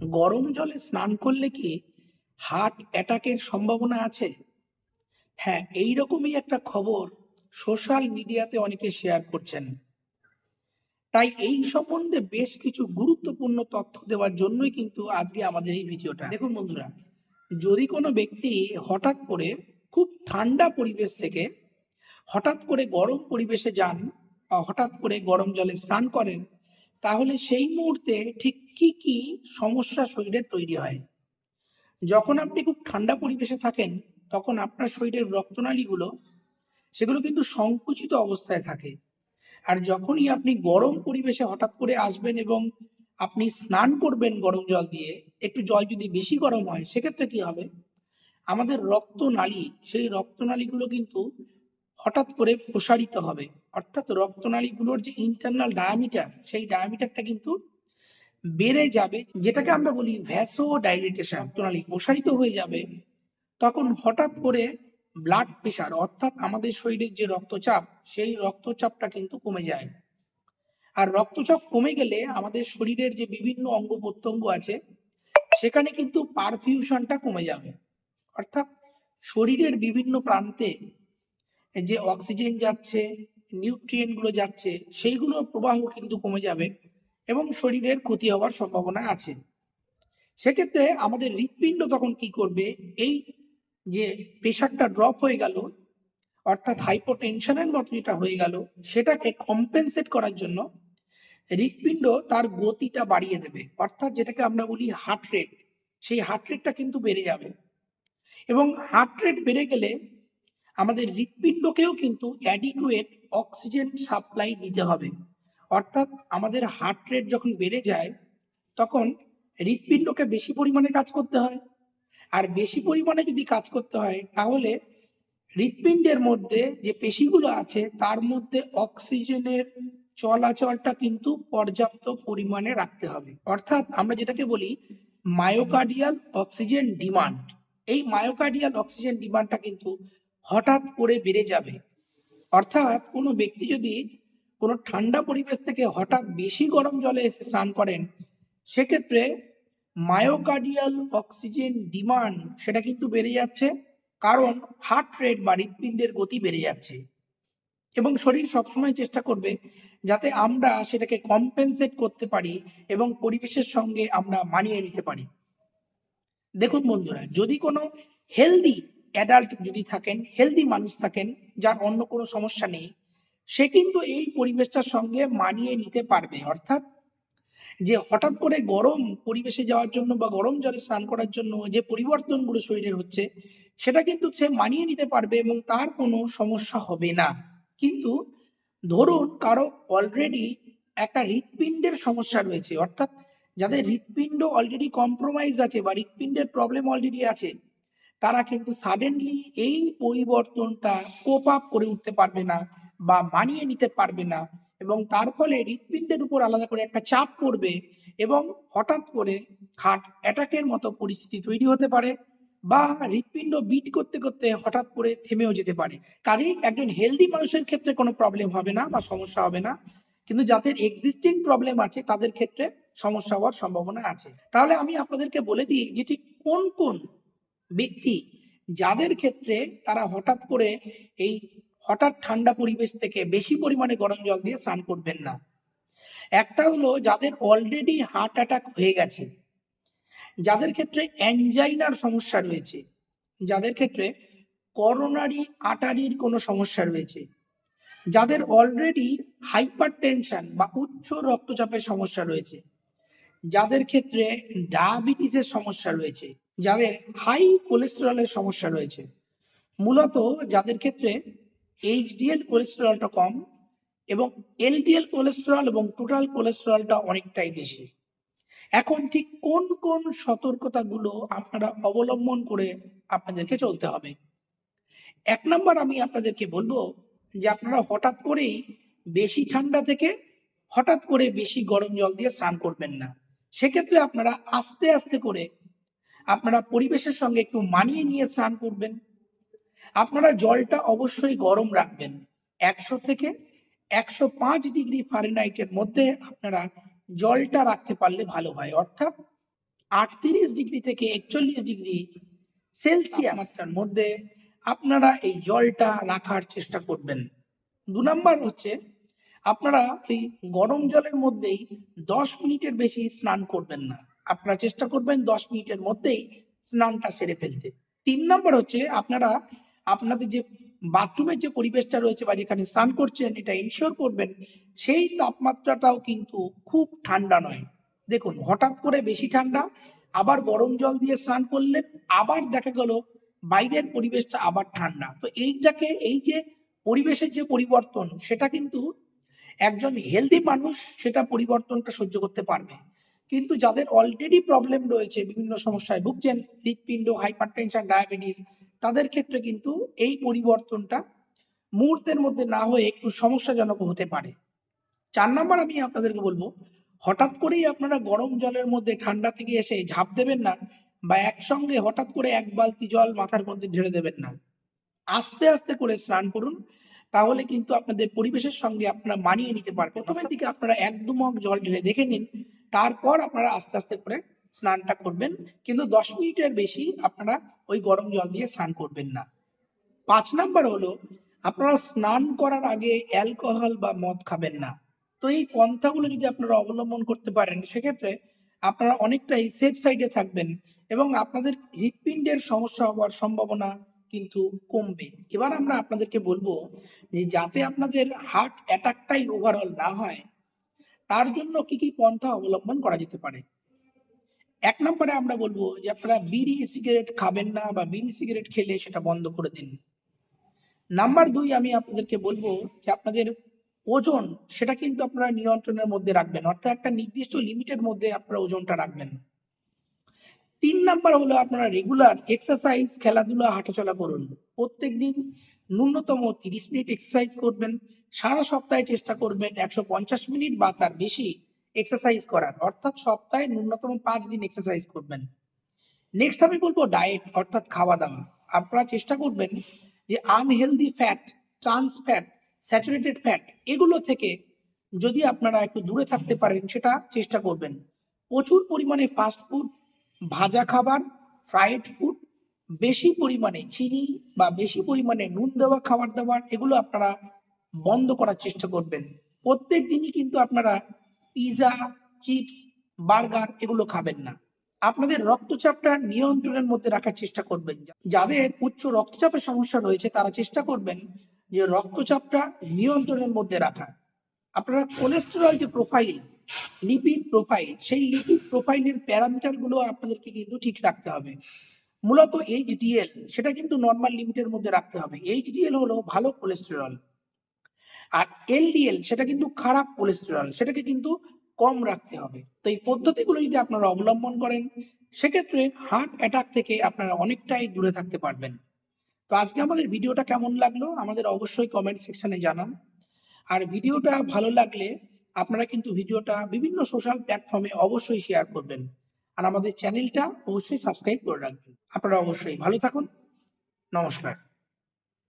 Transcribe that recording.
গরম জলে স্নান করলে কি হার্ট অ্যাটাকের সম্ভাবনা আছে? হ্যাঁ এইরকমই একটা খবর সোশ্যাল মিডিয়াতে অনেকে শেয়ার করছেন। তাই এই সম্বন্ধে বেশ কিছু গুরুত্বপূর্ণ তথ্য দেওয়ার জন্যই কিন্তু আজকে আমাদের এই ভিডিওটা। দেখুন বন্ধুরা, যদি কোনো ব্যক্তি হঠাৎ করে খুব ঠান্ডা পরিবেশ থেকে হঠাৎ করে গরম পরিবেশে যান বা হঠাৎ করে গরম জলে স্নান করেন তাহলে সেই মুহূর্তে ঠিক কি কি সমস্যা শরীরে তৈরি হয়? যখন আপনি খুব ঠান্ডা পরিবেশে থাকেন, তখন আপনার শরীরের রক্তনালীগুলো, সেগুলো কিন্তু সংকুচিত অবস্থায় থাকে। আর যখনই আপনি গরম পরিবেশে হঠাৎ করে আসবেন এবং আপনি স্নান করবেন গরম জল দিয়ে, একটু জল যদি বেশি গরম হয়, সেক্ষেত্রে কি হবে? আমাদের রক্তনালী, সেই রক্তনালীগুলো কিন্তু হঠাৎ করে প্রসারিত হবে। অর্থাৎ রক্তনালীগুলোর যে ইন্টারনাল ডায়ামিটার সেই ডায়ামিটারটা কিন্তু বেড়ে যাবে, যেটাকে আমরা বলি ভ্যাসো ডাইলেটেশন রক্তনালী প্রসারিত হয়ে যাবে। তখন হঠাৎ করে ব্লাড প্রেশার অর্থাৎ আমাদের শরীরের যে রক্তচাপ, সেই রক্তচাপটা কিন্তু কমে যায়। আর রক্তচাপ কমে গেলে আমাদের শরীরের যে বিভিন্ন অঙ্গ প্রত্যঙ্গ আছে, সেখানে কিন্তু পারফিউশনটা কমে যাবে। অর্থাৎ শরীরের বিভিন্ন প্রান্তে যে অক্সিজেন যাচ্ছে নিউট্রিয়েন্টগুলো যাচ্ছে সেইগুলোর প্রবাহ কিন্তু কমে যাবে এবং শরীরের ক্ষতি হওয়ার সম্ভাবনা আছে। সেক্ষেত্রে আমাদের হৃৎপিণ্ড তখন কি করবে? এই যে প্রেশারটা ড্রপ হয়ে গেল, অর্থাৎ হাইপোটেনশনের মতো যেটা হয়ে গেল, সেটাকে কম্পেনসেট করার জন্য হৃৎপিণ্ড তার গতিটা বাড়িয়ে দেবে। অর্থাৎ যেটাকে আমরা বলি হার্ট রেট সেই হার্ট রেটটা কিন্তু বেড়ে যাবে। এবং হার্ট রেট বেড়ে গেলে আমাদের হৃৎপিণ্ডকেও কিন্তু অ্যাডিকুয়েট অক্সিজেন সাপ্লাই দিতে হবে। অর্থাৎ আমাদের হার্ট রেট যখন বেড়ে যায়, তখন হৃৎপিণ্ডকে বেশি পরিমাণে কাজ করতে হয়। আর বেশি পরিমাণে যদি কাজ করতে হয়, তাহলে হৃৎপিণ্ডের মধ্যে যে পেশিগুলো আছে, তার মধ্যে অক্সিজেনের চলাচলটা কিন্তু পর্যাপ্ত পরিমাণে রাখতে হবে। অর্থাৎ আমরা যেটাকে বলি মায়োকার্ডিয়াল অক্সিজেন ডিমান্ড এই মায়োকার্ডিয়াল অক্সিজেন ডিমান্ডটা কিন্তু হঠাৎ করে বেড়ে যাবে। অর্থাৎ কোনো ব্যক্তি যদি কোনো ঠান্ডা পরিবেশ থেকে হঠাৎ বেশি গরম জলে এসে স্নান করেন, সেক্ষেত্রে মায়োকার্ডিয়াল অক্সিজেন ডিমান্ড সেটা কিন্তু বেড়ে যাচ্ছে, কারণ হার্ট রেট বা হৃৎপিণ্ডের গতি বেড়ে যাচ্ছে। এবং শরীর সবসময় চেষ্টা করবে যাতে আমরা সেটাকে কম্পেনসেট করতে পারি এবং পরিবেশের সঙ্গে আমরা মানিয়ে নিতে পারি। দেখুন বন্ধুরা, যদি কোনো হেলদি অ্যাডাল্ট যদি থাকেন হেলদি মানুষ থাকেন, যার অন্য কোনো সমস্যা নেই, সে কিন্তু এই পরিবেশটার সঙ্গে মানিয়ে নিতে পারবে। অর্থাৎ যে হঠাৎ করে গরম পরিবেশে যাওয়ার জন্য বা গরম জলে স্নান করার জন্য যে পরিবর্তনগুলো শরীরের হচ্ছে, সেটা কিন্তু সে মানিয়ে নিতে পারবে এবং তার কোনো সমস্যা হবে না। কিন্তু ধরুন কারও অলরেডি একটা হৃৎপিণ্ডের সমস্যা রয়েছে, অর্থাৎ যাদের হৃৎপিণ্ড অলরেডি কম্প্রোমাইজ আছে বা হৃৎপিণ্ডের প্রবলেম অলরেডি আছে তারা কিন্তু সাডেনলি এই পরিবর্তনটা কোপ আপ করে উঠতে পারবে না বা মানিয়ে নিতে পারবে না এবং তার ফলে হৃৎপিণ্ডের উপর আলাদা করে একটা চাপ পড়বে এবং হঠাৎ করে হার্ট অ্যাটাকের মতো পরিস্থিতি তৈরি হতে পারে বা হৃৎপিণ্ড বিট করতে করতে হঠাৎ করে থেমেও যেতে পারে। কাজেই একজন হেলদি মানুষের ক্ষেত্রে কোনো প্রবলেম হবে না বা সমস্যা হবে না। কিন্তু যাদের এক্সিস্টিং প্রবলেম আছে, তাদের ক্ষেত্রে সমস্যা হওয়ার সম্ভাবনা আছে। তাহলে আমি আপনাদেরকে বলে দিই যে ঠিক কোন কোন ব্যক্তি যাদের ক্ষেত্রে তারা হঠাৎ করে এই হঠাৎ ঠান্ডা পরিবেশ থেকে বেশি পরিমাণে গরম জল দিয়ে স্নান করবেন না। একটা হলো যাদের অলরেডি হার্ট অ্যাটাক হয়ে গেছে, যাদের ক্ষেত্রে অ্যাঞ্জাইনার সমস্যা রয়েছে, যাদের ক্ষেত্রে করোনারি আটারির কোনো সমস্যা রয়েছে, যাদের অলরেডি হাইপার টেনশন বা উচ্চ রক্তচাপের সমস্যা রয়েছে, যাদের ক্ষেত্রে ডায়াবেটিসের সমস্যা রয়েছে যাদের হাই কোলেস্টেরলের সমস্যা রয়েছে। মূলত যাদের ক্ষেত্রে এইচডিএল কোলেস্টেরলটা কম এবং এলডিএল কোলেস্টেরল এবং টোটাল কোলেস্টেরলটা অনেকটাই বেশি। এখন ঠিক কোন কোন সতর্কতাগুলো আপনারা অবলম্বন করে আপনাদেরকে চলতে হবে? এক নম্বর আমি আপনাদেরকে বলব যে আপনারা হঠাৎ করেই বেশি ঠান্ডা থেকে হঠাৎ করে বেশি গরম জল দিয়ে স্নান করবেন না। সেক্ষেত্রে আপনারা আস্তে আস্তে করে আপনারা পরিবেশের সঙ্গে একটু মানিয়ে নিয়ে স্নান করবেন। আপনারা জলটা অবশ্যই গরম রাখবেন। একশো থেকে একশো পাঁচ ডিগ্রি ফারেনহাইটের মধ্যে আপনারা জলটা রাখতে পারলে ভালো হয়। অর্থাৎ আটত্রিশ ডিগ্রি থেকে একচল্লিশ ডিগ্রি সেলসিয়াস মাত্রার মধ্যে আপনারা এই জলটা রাখার চেষ্টা করবেন। দু নম্বর হচ্ছে আপনারা এই গরম জলের মধ্যেই দশ মিনিটের বেশি স্নান করবেন না। আপনারা চেষ্টা করবেন দশ মিনিটের মধ্যেই স্নানটা সেরে ফেলতে। তিন নম্বর হচ্ছে আপনারা, আপনাদের যে বাথরুমের যে পরিবেশটা রয়েছে বা যেখানে স্নান করছেন, এটা ইনশিওর করবেন সেই তাপমাত্রাটাও কিন্তু খুব ঠান্ডা নয়। দেখুন, হঠাৎ করে বেশি ঠান্ডা, আবার গরম জল দিয়ে স্নান করলেন, আবার দেখা গেল বাইরের পরিবেশটা আবার ঠান্ডা। তো এইটাকে, এই যে পরিবেশের যে পরিবর্তন, সেটা কিন্তু একজন হেলদি মানুষ সেটা পরিবর্তনটা সহ্য করতে পারবে। কিন্তু যাদের অলরেডি প্রবলেম রয়েছে বিভিন্ন সমস্যায় ভুগছেন, হৃৎপিণ্ড হাইপার টেনশন ডায়াবেটিস তাদের ক্ষেত্রে কিন্তু এই পরিবর্তনটা মুহূর্তের মধ্যে না হয়ে একটু সমস্যাজনক হতে পারে। চার নাম্বার আমি আপনাদেরকে বলব, হঠাৎ করেই আপনারা গরম জলের মধ্যে ঠান্ডা থেকে এসে ঝাঁপ দেবেন না বা একসঙ্গে হঠাৎ করে এক বালতি জল মাথার মধ্যে ঢেলে দেবেন না। আস্তে আস্তে করে স্নান করুন, তাহলে কিন্তু আপনাদের পরিবেশের সঙ্গে আপনারা মানিয়ে নিতে পারবেন। প্রথমের দিকে আপনারা এক দু জল ঢেলে দেখে নিন তারপর আপনারা আস্তে আস্তে করে স্নানটা করবেন। কিন্তু দশ মিনিটের বেশি আপনারা ওই গরম জল দিয়ে স্নান করবেন না। পাঁচ নাম্বার হলো, আপনারা স্নান করার আগে অ্যালকোহল বা মদ খাবেন না। তো এই পন্থাগুলো যদি আপনারা অবলম্বন করতে পারেন, সেক্ষেত্রে আপনারা অনেকটাই সেফ সাইডে থাকবেন এবং আপনাদের হৃৎপিণ্ডের সমস্যা হওয়ার সম্ভাবনা কিন্তু কমবে। এবার আমরা আপনাদেরকে বলব যে, যাতে আপনাদের হার্ট অ্যাটাকটাই ওভারঅল না হয় তার জন্য কি কি পন্থা অবলম্বন করা যেতে পারে? এক নম্বরে আমরা বলব যে আপনারা বিড়ি সিগারেট খাবেন না বা বিড়ি সিগারেট খেলে সেটা বন্ধ করে দিন। নাম্বার দুই আমি আপনাদেরকে বলব যে আপনাদের ওজন, সেটা কিন্তু আপনারা নিয়ন্ত্রণের মধ্যে রাখবেন। অর্থাৎ একটা নির্দিষ্ট লিমিটের মধ্যে আপনারা ওজনটা রাখবেন। তিন নাম্বার হলো আপনারা রেগুলার এক্সারসাইজ, খেলাধুলা, হাঁটাচলা করুন। প্রত্যেক দিন ন্যূনতম তিরিশ মিনিট এক্সারসাইজ করবেন। সারা সপ্তাহে চেষ্টা করবেন একশো পঞ্চাশ মিনিট বা তার বেশি এক্সারসাইজ করার। অর্থাৎ সপ্তাহে ন্যূনতম পাঁচ দিন এক্সারসাইজ করবেন। নেক্সট আমি বলব ডায়েট অর্থাৎ খাওয়া দাওয়া আপনারা চেষ্টা করবেন যে unhealthy fat trans fat saturated fat এগুলো থেকে যদি আপনারা একটু দূরে থাকতে পারেন, সেটা চেষ্টা করবেন। প্রচুর পরিমাণে ফাস্ট ফুড ভাজা খাবার ফ্রাইড ফুড বেশি পরিমাণে চিনি বা বেশি পরিমাণে নুন দেওয়া খাবার দাবার এগুলো আপনারা বন্ধ করার চেষ্টা করবেন। প্রত্যেক দিনই কিন্তু আপনারা পিৎজা চিপস, বার্গার এগুলো খাবেন না। আপনাদের রক্তচাপটা নিয়ন্ত্রণের মধ্যে রাখার চেষ্টা করবেন। যাদের উচ্চ রক্তচাপের সমস্যা রয়েছে, তারা চেষ্টা করবেন যে রক্তচাপটা নিয়ন্ত্রণের মধ্যে রাখা। আপনারা কোলেস্টেরল যে প্রোফাইল লিপিড প্রোফাইল সেই লিপিড প্রোফাইলের প্যারামিটারগুলো আপনাদেরকে কিন্তু ঠিক রাখতে হবে। মূলত এইচডিএল সেটা কিন্তু নর্মাল লিমিটের মধ্যে রাখতে হবে। এইচডিএল হলো ভালো কোলেস্টেরল আর এলডিএল সেটা কিন্তু খারাপ কোলেস্টেরল সেটাকে কিন্তু কম রাখতে হবে। তো এই পদ্ধতিগুলো যদি আপনারা অবলম্বন করেন, সেক্ষেত্রে হার্ট অ্যাটাক থেকে আপনারা অনেকটাই দূরে থাকতে পারবেন। তো আজকে আমাদের ভিডিওটা কেমন লাগল, আমাদের অবশ্যই কমেন্ট সেকশনে জানান। আর ভিডিওটা ভালো লাগলে আপনারা কিন্তু ভিডিওটা বিভিন্ন সোশ্যাল প্ল্যাটফর্মে অবশ্যই শেয়ার করবেন। আর আমাদের চ্যানেলটা অবশ্যই সাবস্ক্রাইব করে রাখবেন। আপনারা অবশ্যই ভালো থাকুন। নমস্কার।